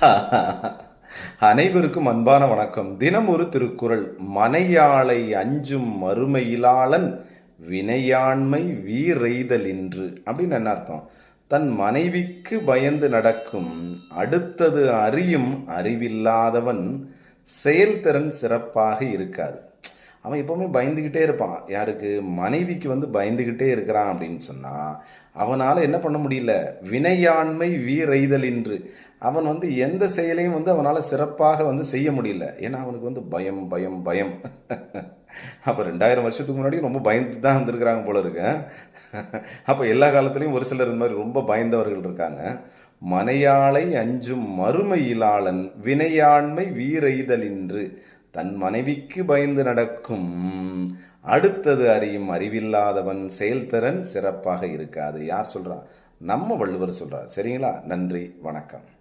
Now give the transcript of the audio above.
அனைவருக்கும் அன்பான வணக்கம். தினம் ஒரு திருக்குறள். மனையாளை அஞ்சும் மறுமையிலாளன் வினையாண்மை வீரெய்தல் இன்று அப்படின்னு என்ன அர்த்தம்? தன் மனைவிக்கு பயந்து நடக்கும் அடுத்தது அறியும் அறிவில்லாதவன் செயல்திறன் சிறப்பாக இருக்காது. அவன் எப்போவுமே பயந்துக்கிட்டே இருப்பான். யாருக்கு? மனைவிக்கு வந்து பயந்துக்கிட்டே இருக்கிறான் அப்படின்னு சொன்னால் அவனால் என்ன பண்ண முடியல? வினையாண்மை வீரைதல் என்று அவன் வந்து எந்த செயலையும் வந்து அவனால் சிறப்பாக வந்து செய்ய முடியல. ஏன்னா அவனுக்கு வந்து பயம் பயம் பயம். அப்போ ரெண்டாயிரம் வருஷத்துக்கு முன்னாடி ரொம்ப பயந்து தான் வந்திருக்கிறாங்க போல இருக்கு. அப்போ எல்லா காலத்துலேயும் ஒரு சிலர் இந்த மாதிரி ரொம்ப பயந்தவர்கள் இருக்காங்க. மனையாளை அஞ்சும் மறுமையிலாளன் வினையாண்மை வீரெய்தல் இன்று. தன் மனைவிக்கு பயந்து நடக்கும். அடுத்தது அறியும் அறிவில்லாதவன் செயல்திறன் சிறப்பாக இருக்காது. யார் சொல்றா? நம்ம வள்ளுவர் சொல்கிறார் சரிங்களா? நன்றி வணக்கம்.